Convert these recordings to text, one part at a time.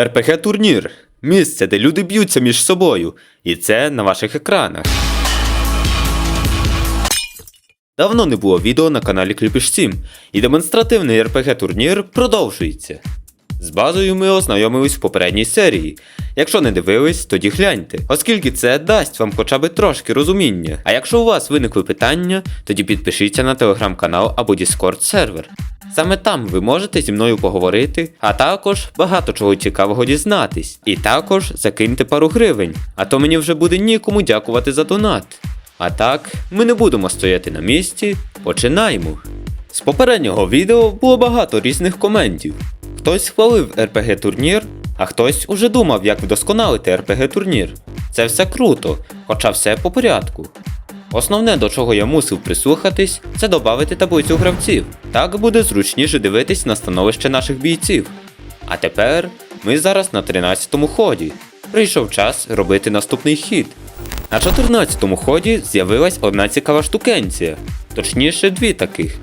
РПГ турнір місце, де люди б'ються між собою, і це на ваших екранах. Давно не було відео на каналі Кліпіш 7, і демонстративний РПГ турнір продовжується. З базою ми ознайомились в попередній серії. Якщо не дивились, тоді гляньте, оскільки це дасть вам хоча б трошки розуміння. А якщо у вас виникли питання, тоді підпишіться на телеграм-канал або Discord сервер. Саме там ви можете зі мною поговорити, а також багато чого цікавого дізнатись. І також закиньте пару гривень, а то мені вже буде нікому дякувати за донат. А так, ми не будемо стояти на місці, починаємо. З попереднього відео було багато різних коментів. Хтось хвалив RPG турнір, а хтось уже думав, як вдосконалити RPG турнір. Це все круто, хоча все по порядку. Основне, до чого я мусив прислухатись, це додати таблицю гравців. Так буде зручніше дивитись на становище наших бійців. А тепер ми зараз на 13-му ході. Прийшов час робити наступний хід. На 14-му ході з'явилась одна цікава штукенція, точніше дві таких.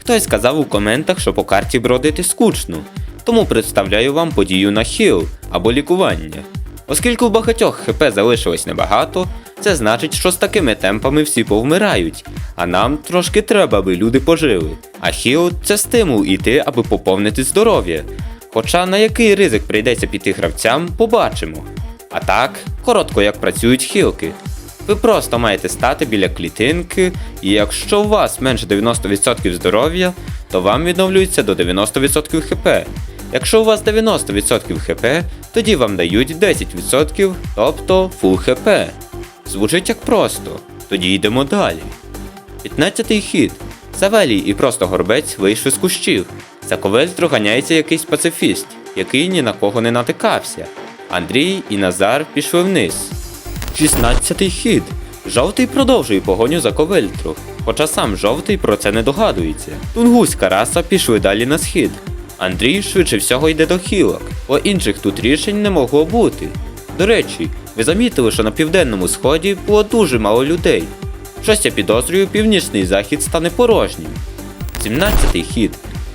Хтось сказав у коментах, що по карті бродити скучно, тому представляю вам подію на хіл або лікування. Оскільки у багатьох ХП залишилось небагато, це значить, що з такими темпами всі повмирають, а нам трошки треба, аби люди пожили. А хіл це стимул іти, аби поповнити здоров'я. Хоча на який ризик прийдеться піти гравцям, побачимо. А так, коротко як працюють хілки. Ви просто маєте стати біля клітинки, і якщо у вас менше 90% здоров'я, то вам відновлюється до 90% хп. Якщо у вас 90% хп, тоді вам дають 10%, тобто фул хп. Звучить як просто. Тоді йдемо далі. 15-й хід. Савелій і просто горбець вийшли з кущів. За ковельстру ганяється якийсь пацифіст, який ні на кого не натикався. Андрій і Назар пішли вниз. 16-й хід. Жовтий продовжує погоню за ковельтру, хоча сам жовтий про це не догадується. Тунгуська раса пішли далі на схід. Андрій швидше всього йде до хілок, бо інших тут рішень не могло бути. До речі, ви замітили, що на південному сході було дуже мало людей. Щось я підозрюю, північний захід стане порожнім. 17-й хід.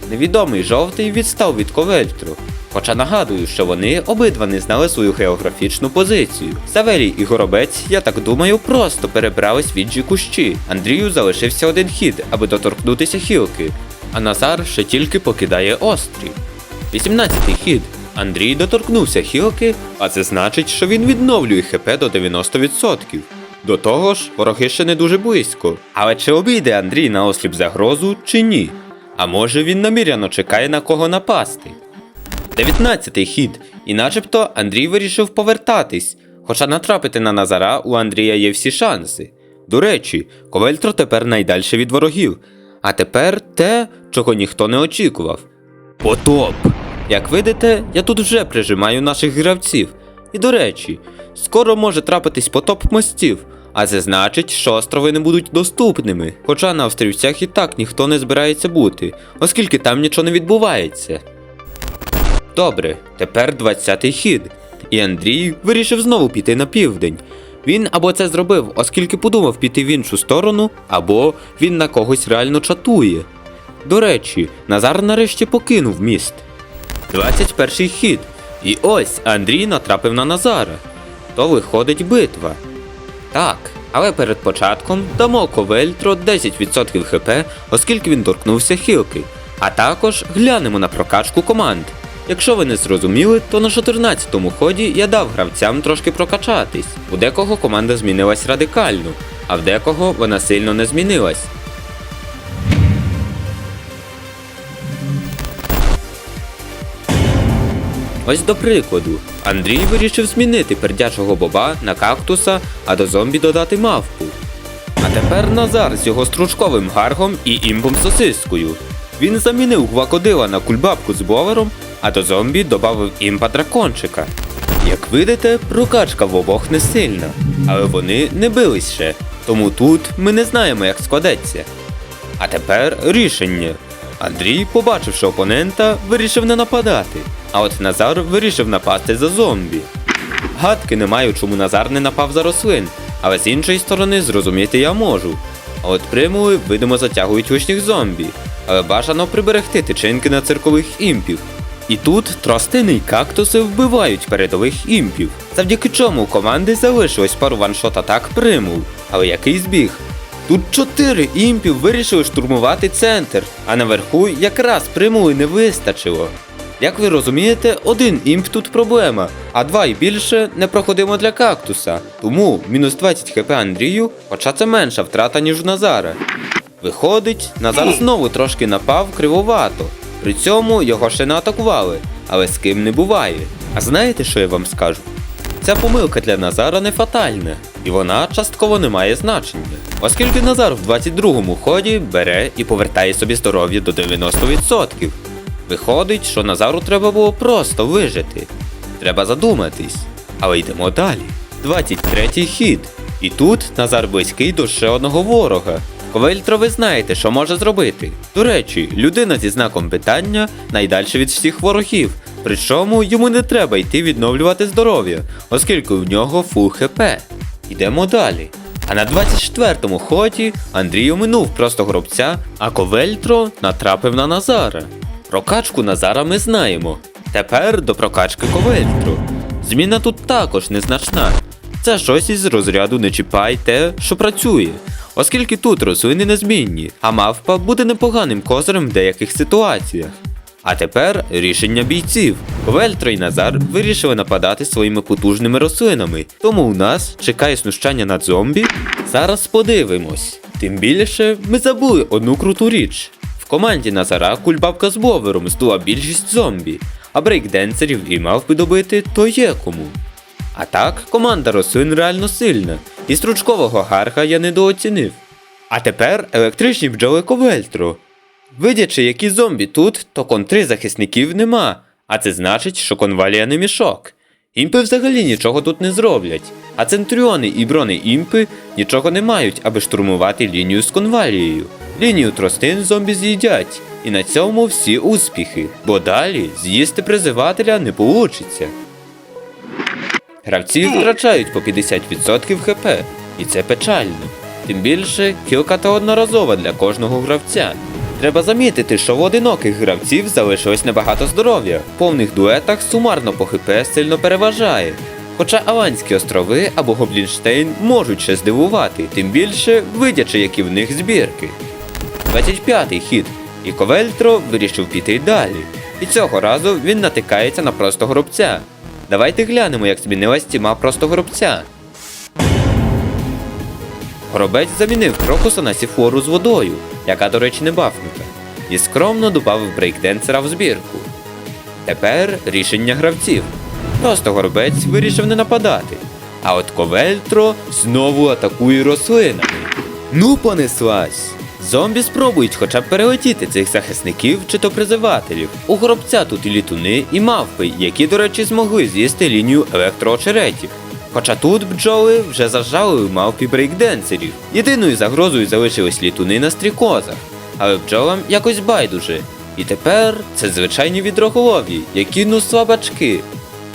Невідомий жовтий відстав від ковельтру. Хоча нагадую, що вони обидва не знали свою географічну позицію. Саверій і Горобець, я так думаю, просто перебрались в кущі. Андрію залишився один хід, аби доторкнутися хілки, а Назар ще тільки покидає острів. 18-й хід. Андрій доторкнувся хілки, а це значить, що він відновлює ХП до 90%. До того ж, вороги ще не дуже близько. Але чи обійде Андрій на осліп загрозу, чи ні? А може він наміряно чекає на кого напасти? 19-й хід, і начебто Андрій вирішив повертатись, хоча натрапити на Назара у Андрія є всі шанси. До речі, Ковельтро тепер найдальше від ворогів, а тепер те, чого ніхто не очікував. Потоп! Як видите, я тут вже прижимаю наших гравців. І до речі, скоро може трапитись потоп мостів, а це значить, що острови не будуть доступними, хоча на острівцях і так ніхто не збирається бути, оскільки там нічого не відбувається. Добре, тепер 20-й хід. І Андрій вирішив знову піти на південь. Він або це зробив, оскільки подумав піти в іншу сторону, або він на когось реально чатує. До речі, Назар нарешті покинув міст. 21-й хід. І ось Андрій натрапив на Назара. То виходить битва. Так, але перед початком дамо Ковельтро 10% хп, оскільки він торкнувся хілки. А також глянемо на прокачку команд. Якщо ви не зрозуміли, то на 14-му ході я дав гравцям трошки прокачатись. У декого команда змінилась радикально, а в декого вона сильно не змінилась. Ось до прикладу, Андрій вирішив змінити пердячого боба на кактуса, а до зомбі додати мавпу. А тепер Назар з його стручковим гаргом і імбом сосискою. Він замінив гвакодила на кульбабку з бовером, а до зомбі додав імпа дракончика. Як видите, прокачка в обох не сильна, але вони не бились ще, тому тут ми не знаємо, як складеться. А тепер рішення. Андрій, побачивши опонента, вирішив не нападати, а от Назар вирішив напасти за зомбі. Гадки не маю, чому Назар не напав за рослин, але з іншої сторони зрозуміти я можу. А от примули, видимо, затягують лишніх зомбі, але бажано приберегти тичинки на циркових імпів. І тут тростини й кактуси вбивають передових імпів, завдяки чому у команди залишилось пару ваншот атак примул. Але який збіг? Тут чотири імпів вирішили штурмувати центр, а наверху якраз примули не вистачило. Як ви розумієте, один імп тут проблема, а два і більше непроходимо для кактуса. Тому мінус 20 хп Андрію, хоча це менша втрата, ніж у Назара. Виходить, Назар знову трошки напав кривовато. При цьому його ще не атакували, але з ким не буває. А знаєте, що я вам скажу? Ця помилка для Назара не фатальна, і вона частково не має значення, оскільки Назар в 22-му ході бере і повертає собі здоров'я до 90%. Виходить, що Назару треба було просто вижити. Треба задуматись. Але йдемо далі. 23-й хід. І тут Назар близький до ще одного ворога. Ковельтро ви знаєте, що може зробити. До речі, людина зі знаком питання найдальше від всіх ворогів. Причому йому не треба йти відновлювати здоров'я, оскільки в нього фул хп. Йдемо далі. А на 24-му ході Андрій оминув просто гробця, а Ковельтро натрапив на Назара. Прокачку Назара ми знаємо. Тепер до прокачки Ковельтро. Зміна тут також незначна. Це щось із розряду не чіпай те, що працює. Оскільки тут рослини незмінні, а мавпа буде непоганим козирем в деяких ситуаціях. А тепер рішення бійців. Вельтро і Назар вирішили нападати своїми потужними рослинами, тому у нас чекає знущання над зомбі. Зараз подивимось. Тим більше ми забули одну круту річ. В команді Назара кульбабка з бовером здула більшість зомбі, а брейкденсерів і мавпи добити то є кому. А так, команда рослин реально сильна, і стручкового гарха я недооцінив. А тепер електричні бджоли Ковельтро. Видячи, які зомбі тут, то контри захисників нема, а це значить, що конвалія не мішок. Імпи взагалі нічого тут не зроблять, а центріони і брони імпи нічого не мають, аби штурмувати лінію з конвалією. Лінію тростин зомбі з'їдять, і на цьому всі успіхи, бо далі з'їсти призивателя не получиться. Гравці втрачають по 50% хп, і це печально. Тим більше, хілка та одноразова для кожного гравця. Треба замітити, що в одиноких гравців залишилось небагато здоров'я. В повних дуетах сумарно по хп сильно переважає. Хоча Аванські острови або Гоблінштейн можуть ще здивувати, тим більше видячи, які в них збірки. 25-й хід, і Ковельтро вирішив піти й далі. І цього разу він натикається на просто гробця. Давайте глянемо, як змінилась ціма просто гробця. Горобець замінив крокуса на сіфору з водою, яка, до речі, не бафнута, і скромно добавив брейкденсера в збірку. Тепер рішення гравців. Просто горобець вирішив не нападати. А от Ковельтро знову атакує рослинами. Ну, понеслась! Зомбі спробують хоча б перелетіти цих захисників чи то призивателів. У горобця тут і літуни, і мавпи, які, до речі, змогли з'їсти лінію електроочеретів. Хоча тут бджоли вже зажали в мавпі брейкденсерів. Єдиною загрозою залишились літуни на стрікозах, але бджолам якось байдуже. І тепер це звичайні відроголові, які ну слабачки.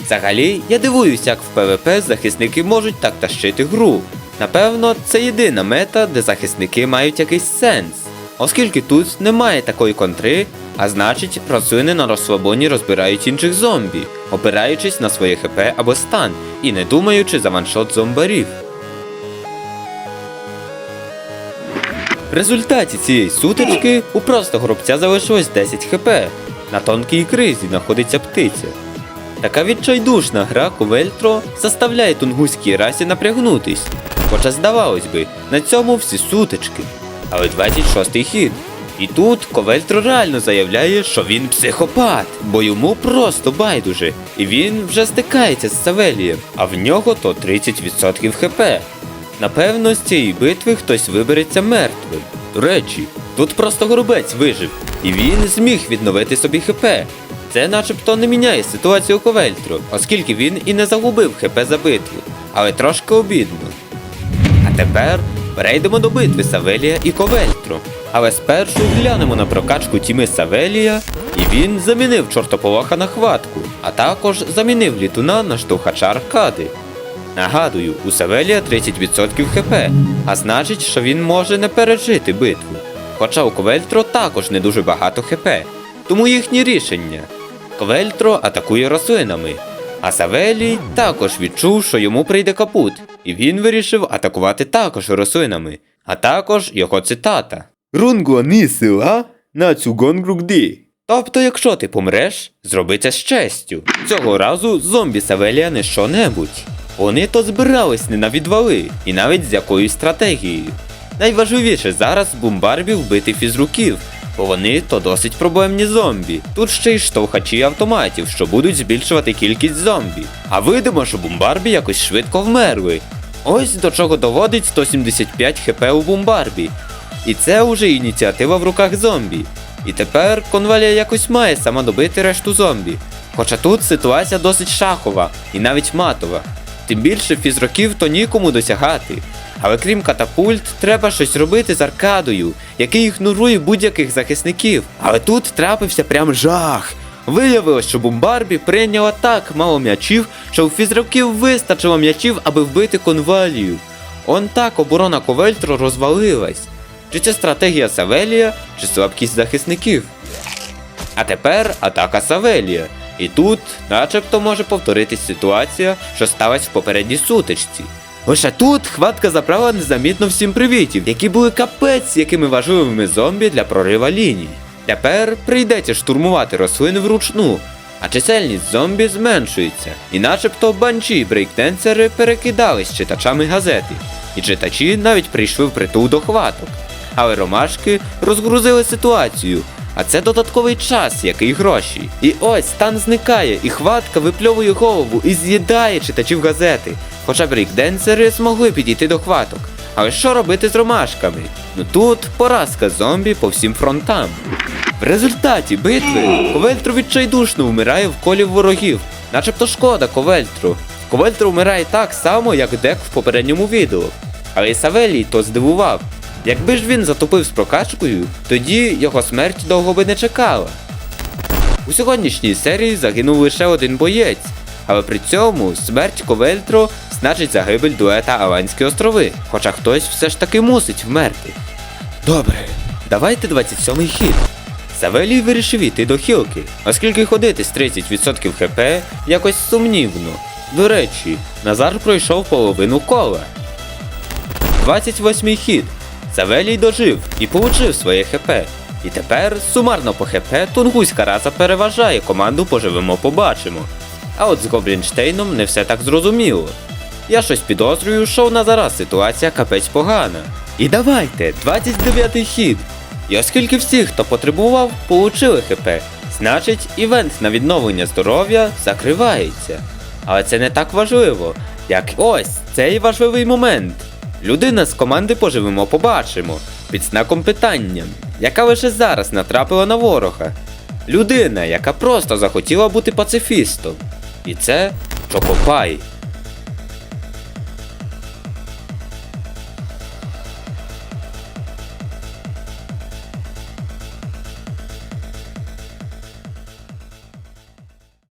Взагалі, я дивуюсь, як в ПВП захисники можуть так тащити гру. Напевно, це єдина мета, де захисники мають якийсь сенс. Оскільки тут немає такої контри, а значить, рослини на розслабоні розбирають інших зомбі, опираючись на своє ХП або стан і не думаючи за ваншот зомбарів. В результаті цієї сутички у просто горобця залишилось 10 хп. На тонкій кризі знаходиться птиця. Така відчайдушна гра Ковельтро заставляє тунгуській расі напрягнутись. Хоча здавалось би, на цьому всі сутички. Але 26-й хід. І тут Ковельтро реально заявляє, що він психопат, бо йому просто байдуже. І він вже стикається з Савелієм, а в нього то 30% хп. Напевно, з цієї битви хтось вибереться мертвим. До речі, тут просто горобець вижив, і він зміг відновити собі ХП. Це начебто не міняє ситуацію Ковельтру, оскільки він і не загубив ХП за битву, але трошки обідно. Тепер перейдемо до битви Савелія і Ковельтру. Але спершу глянемо на прокачку тіми Савелія, і він замінив чортополоха на хватку, а також замінив літуна на штовхача аркади. Нагадую, у Савелія 30% хп, а значить, що він може не пережити битву. Хоча у Ковельтро також не дуже багато хп, тому їхні рішення. Ковельтро атакує рослинами. А Савелій також відчув, що йому прийде капут, і він вирішив атакувати також рослинами, а також його цитата. Рунгу ні сила на цю гонгругді. Тобто, якщо ти помреш, зроби це з честю. Цього разу зомбі Савелія не що-небудь. Вони то збирались не на відвали, і навіть з якоюсь стратегією. Найважливіше зараз бумбарбі вбити фізруків, бо вони то досить проблемні зомбі. Тут ще й штовхачі автоматів, що будуть збільшувати кількість зомбі. А видимо, що бумбарбі якось швидко вмерли. Ось до чого доводить 175 хп у бумбарбі. І це уже ініціатива в руках зомбі. І тепер конвалія якось має сама добити решту зомбі. Хоча тут ситуація досить шахова і навіть матова. Тим більше фізроків то нікому досягати. Але крім катапульт, треба щось робити з аркадою, який ігнорує будь-яких захисників. Але тут трапився прям жах. Виявилось, що Бумбарбі прийняла так мало м'ячів, що у фізроків вистачило м'ячів, аби вбити конвалію. Он так оборона Ковельтро розвалилась. Чи це стратегія Савелія, чи слабкість захисників? А тепер атака Савелія. І тут, начебто, може повторитись ситуація, що сталася в попередній сутичці. Лише тут хватка заправила незамітно всім привітів, які були капець якими важливими зомбі для прорива ліній. Тепер прийдеться штурмувати рослини вручну, а чисельність зомбі зменшується, і начебто банчі і брейкденсери перекидались читачами газети, і читачі навіть прийшли в притул до хваток. Але ромашки розгрузили ситуацію, а це додатковий час, як і гроші. І ось стан зникає, і хватка випльовує голову і з'їдає читачів газети. Хоча брейкденсери змогли підійти до хваток. Але що робити з ромашками? Ну тут поразка зомбі по всім фронтам. В результаті битви Ковельтро відчайдушно вмирає в колі ворогів, начебто шкода Ковельтру. Ковельтро вмирає так само, як Дек в попередньому відео. Але Савелій то здивував. Якби ж він затопив з прокачкою, тоді його смерть довго би не чекала. У сьогоднішній серії загинув лише один боєць, але при цьому смерть Ковельтро значить загибель дуета Аванські острови, хоча хтось все ж таки мусить вмерти. Добре, давайте 27-й хід. Савелій вирішив йти до хілки, оскільки ходити з 30% хп якось сумнівно. До речі, Назар пройшов половину кола. 28-й хід. Савелій дожив і получив своє ХП. І тепер сумарно по ХП тунгуська раса переважає команду поживемо побачимо. А от з Гоблінштейном не все так зрозуміло. Я щось підозрюю, що у Назара ситуація капець погана. І давайте, 29-й хід. І оскільки всі, хто потребував, получили ХП, значить івент на відновлення здоров'я закривається. Але це не так важливо, як ось цей важливий момент. Людина з команди поживемо побачимо під знаком питання, яка лише зараз натрапила на ворога. Людина, яка просто захотіла бути пацифістом. І це Чокопай.